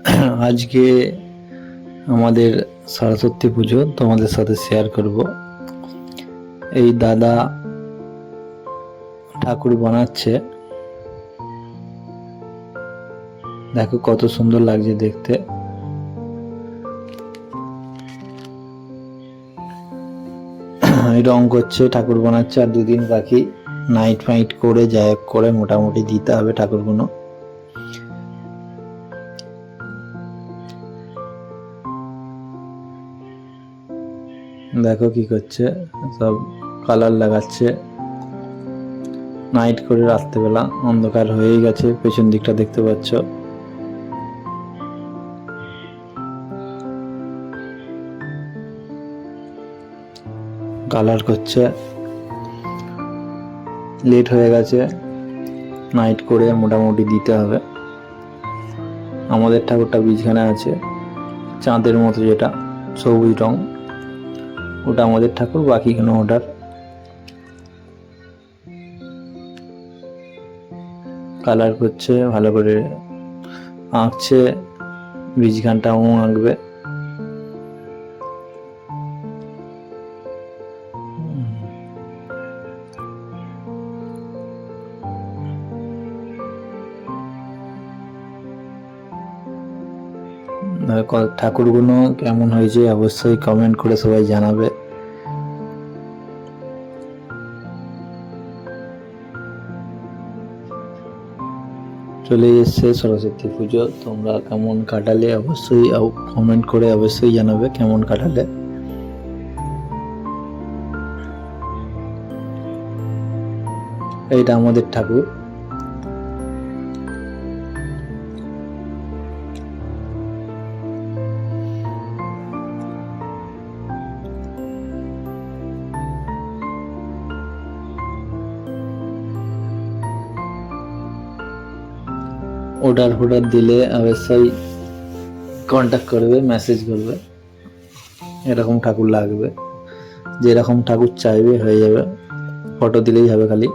আজকে আমাদের সরস্বতী পুজো তোমাদের সাথে শেয়ার করব। এই দাদা ঠাকুর বানাচ্ছে। দেখো কত সুন্দর লাগছে দেখতে। রং করছে, ঠাকুর বানাচ্ছে আর দুদিন বাকি। নাইট ফাইট করে, যাই করে মোটামুটি দিতে হবে ঠাকুরগুলো। দেখো কি করছে, সব কালার লাগাচ্ছে। নাইট করে রাত্রেবেলা অন্ধকার হয়েই গেছে, পেছন দিকটা দেখতে পাচ্ছ। কালার করছে। লেট হয়ে গেছে। নাইট করে মোটামুটি দিতে হবে। আমাদের ঠাকুরটা বীজখানে আছে, চাঁদের মতো যেটা, সবুজ রং। ওটা আমাদের ঠাকুর বাকিগুলো ওটার কালার করছে ভালো করে আঁকছে বীজখানটাও আঁকবে। ঠাকুরগুলো কেমন হয়েছে অবশ্যই কমেন্ট করে সবাই জানাবে। চলে এসছে সরস্বতী পুজো। তোমরা কেমন কাটালে অবশ্যই কমেন্ট করে অবশ্যই জানাবে কেমন কাটালে। এইটা আমাদের ঠাকুর। অর্ডার ফর্ডার দিলে অবশ্যই কন্ট্যাক্ট করবে মেসেজ করবে। এরকম ঠাকুর লাগবে। যেরকম ঠাকুর চাইবে, হয়ে যাবে। ফটো দিলেই হবে খালি।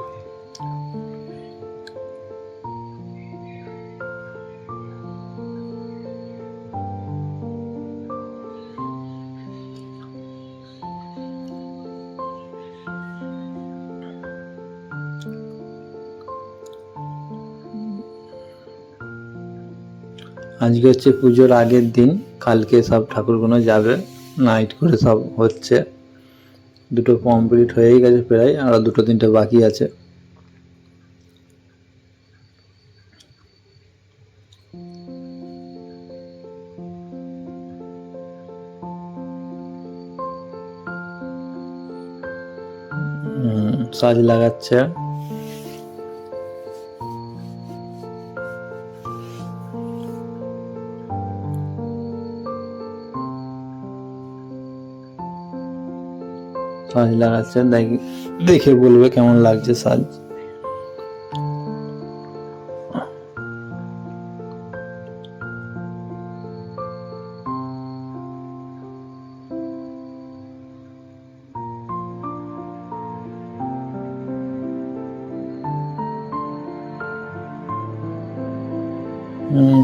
আজকে হচ্ছে পুজোর আগের দিন, কালকে সব ঠাকুরগুলো যাবে নাইট করে সব হচ্ছে। দুটো কমপ্লিট হয়েই গেছে প্রায় আরও দুটো তিনটে বাকি আছে। সাজ লাগাচ্ছে। সাজ লাগাচ্ছে দেখ- বলবে কেমন লাগছে সাজ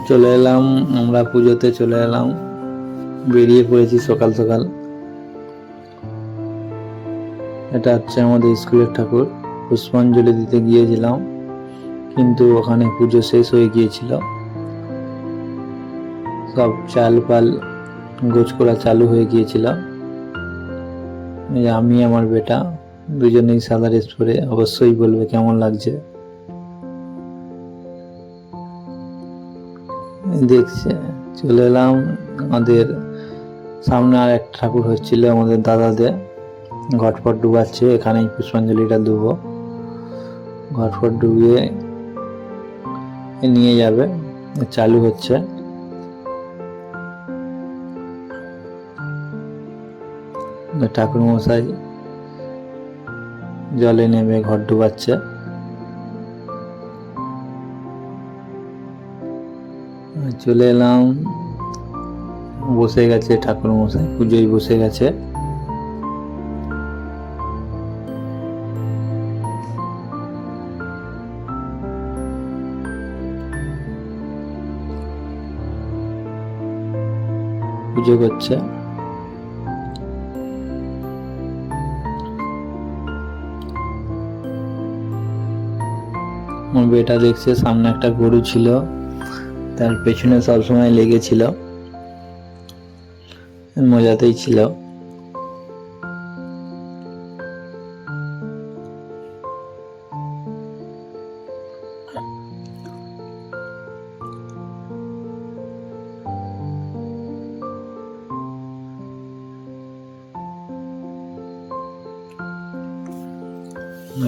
চলে এলাম, আমরা পুজোতে চলে এলাম। বেরিয়ে পড়েছি সকাল সকাল। এটা হচ্ছে আমাদের স্কুলের ঠাকুর। পুষ্পাঞ্জলি দিতে গিয়েছিলাম, কিন্তু ওখানে পুজো শেষ হয়ে গিয়েছিল। সব চাল পাল গোছ করা চালু হয়ে গিয়েছিল। আমি, আমার বেটা দুজনেই সাদা ড্রেস পরে, অবশ্যই বলবে কেমন লাগছে। দেখছে, চলে এলাম আমাদের সামনে আর এক ঠাকুর হচ্ছিল আমাদের দাদাদের। ঘটফট ডুবাচ্ছে, এখানেই পুষ্পাঞ্জলিটা দেবো ঘটফট ডুবিয়ে নিয়ে যাবে চালু হচ্ছে। ঠাকুর মশাই জলে নেমে ঘর ডুবাচ্ছে। চলে এলাম, বসে গেছে ঠাকুর মশাই পুজোয় বসে গেছে। পুজো করছে। আমার বেটা দেখছে, সামনে একটা গরু ছিল। তার পেছনে সবসময় লেগেছিল। মজাতেই ছিল।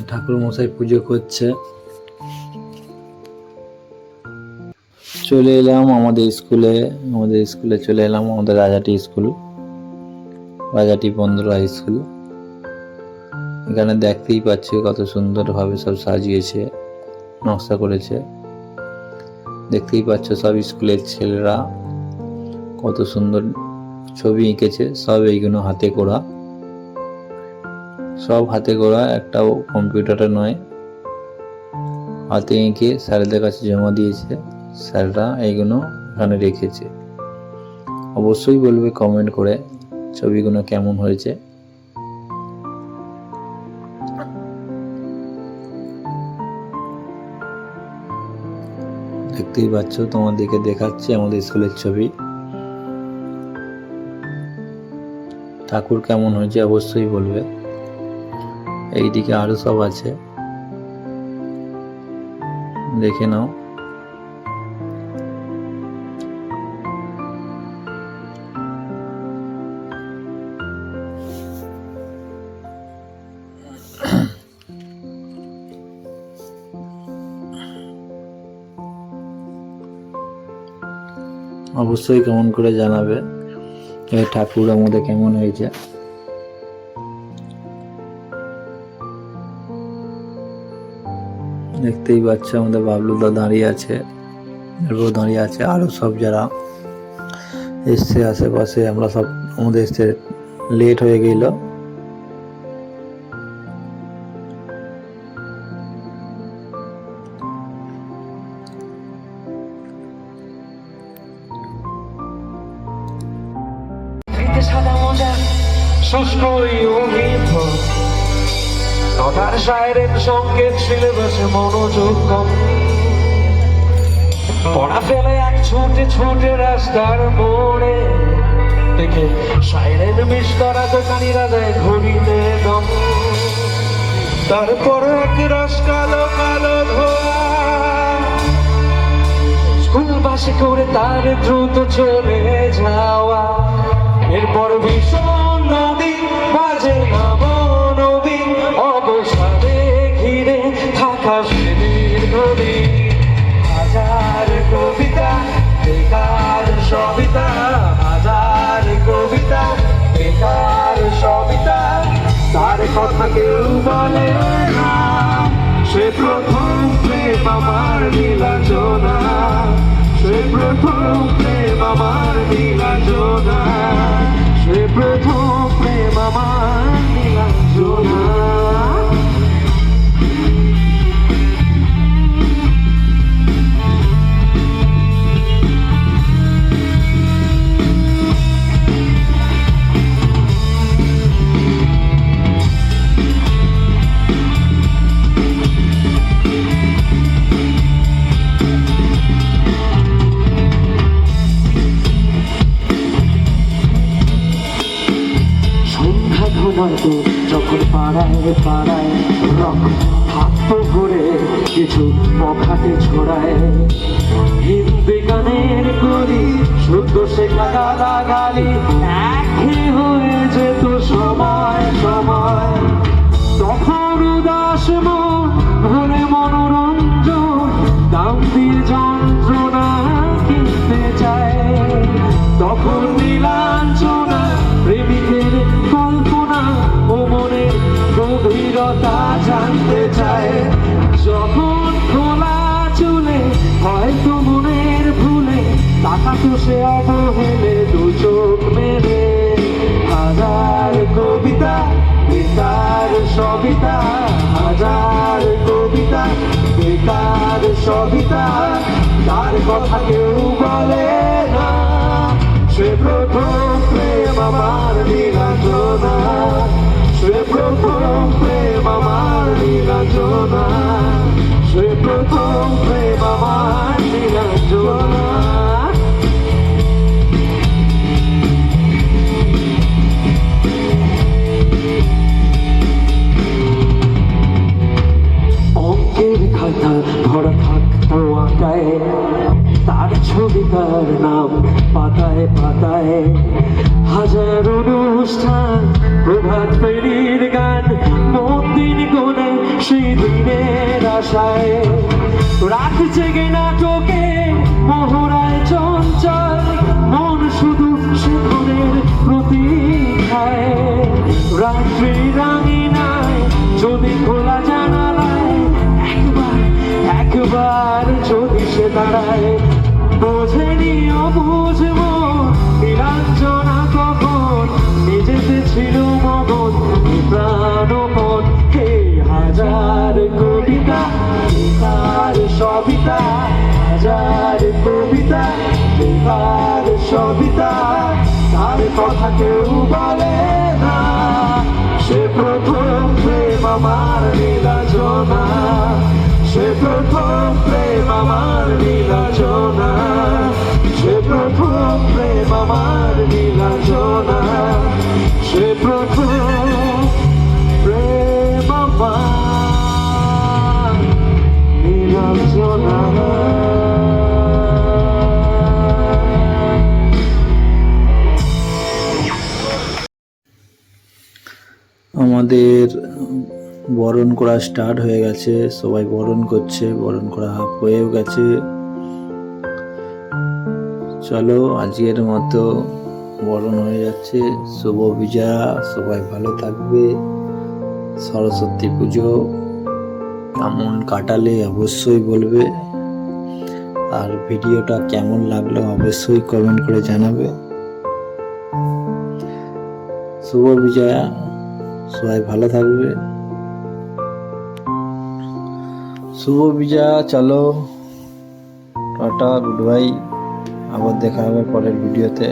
ঠাকুর মশাই পুজো করছে। চলে এলাম আমাদের স্কুলে আমাদের স্কুলে চলে এলাম আমাদের রাজাটি স্কুল, রাজাটি বন্ধুর স্কুল। এখানে দেখতেই পাচ্ছি কত সুন্দরভাবে সব সাজিয়েছে, নকশা করেছে। দেখতেই পাচ্ছ সব স্কুলের ছেলেরা কত সুন্দর ছবি এঁকেছে, সব এইগুলো হাতে করা। সব হাতে গোড়া, একটাও কম্পিউটারে নয়। হাতে এঁকে স্যারদের কাছে জমা দিয়েছে। স্যাররা এইগুলো এখানে রেখেছে। অবশ্যই বলবে কমেন্ট করে ছবিগুলো কেমন হয়েছে। দেখতেই পাচ্ছ, তোমাদেরকে দেখাচ্ছি আমাদের স্কুলের ছবি। ঠাকুর কেমন হয়েছে, অবশ্যই বলবে। এইদিকে আরও সব আছে। দেখে নাও। অবশ্যই কেমন করে জানাবে। ঠাকুর আমাদের কেমন হয়েছে? দেখতেই পাচ্ছ, আমাদের বাবলুদা দাঁড়িয়ে আছে, এরপর দাঁড়িয়ে আছে আরও সব যারা এসছে আশেপাশে, আমরা সব আমাদের এসছে লেট হয়ে গেল। সাদা মোজা, শুষ্ক কথার সাইরেন সংকেত সিলেবাসে মনোযোগ কম পড়া ফেলে এক ছুটে ছুটে রাস্তার মোড়ে দেখে সাইরেন মিস করা দোকানিরা দেয় ঘড়িতে দম। তারপর এক রস কালো কালো ধোয়া। স্কুল বাসে করে তার দ্রুত চলে যাওয়া। এরপর ভীষণ আমার নীলাচনা সে প্রথম প্রেম আমার নীলাচনা থাকতো ঘুরে, কিছু পখাতে ছড়ায়। হিন্দি গানের করি, শুদ্ধ শেখা গালা গালি একই হয়ে যেত সময় সময়। তখন উদাস মন, ভরে মনোরঞ্জন, দাম দিয়ে যন্ত্রণা কিনতে চায়। তখন নীলাঞ্চনা প্রেমিকের কল্পনা গভীরতা জানতে চায়। যখন খোলা চুলে, হয়তো মনের ভুলে, তাকাতো সে অবহেলে দু চোখ মেলে। হাজার কবিতা, বেকার সবিতা, হাজার কবিতা, বেকার সবিতা, তার কথা কেউ বলে না। সে প্রথম তার নাম পাতায় পাতায় হাজার অনুষ্ঠান, প্রভাত ফেরির গান মন দিন গোনে সেই দিনের আশায়। রাত জেগে নাটকে মোহরায় চঞ্চল, মন শুধু সেগুনের প্রতীক্ষায়। রাত্রি রাঙিনায় যদি খোলা জানালায়, একবার একবার যদি সে দাঁড়ায়। বোঝেনি অবুঝবো নীলাঞ্জনা কখন নিজেতে ছিল মগন হে হাজার কবিতা তার সবিতা, হাজার কবিতা তার সবিতা, তার কথা কেউ বলে না। সে প্রথম প্রেম আমার নীলাজনা সে প্রথম আমার নীলাজনা সে প্রথম প্রেম আমার নীলাজনা সে প্রথম প্রেম আমার নীলাজনা আমাদের বরণ করা স্টার্ট হয়ে গেছে। সবাই বরণ করছে, বরণ করা হয়েও গেছে। চলো, আজকের মতো বরণ হয়ে যাচ্ছে। শুভ বিজয়া সবাই ভালো থাকবে। সরস্বতী পুজো কেমন কাটালে অবশ্যই বলবে। আর ভিডিওটা কেমন লাগল অবশ্যই কমেন্ট করে জানাবে। শুভ বিজয়া সবাই ভালো থাকবে। শুভ বিজা চলো। টাটা গুড বাই আবার দেখা হবে পরের ভিডিওতে।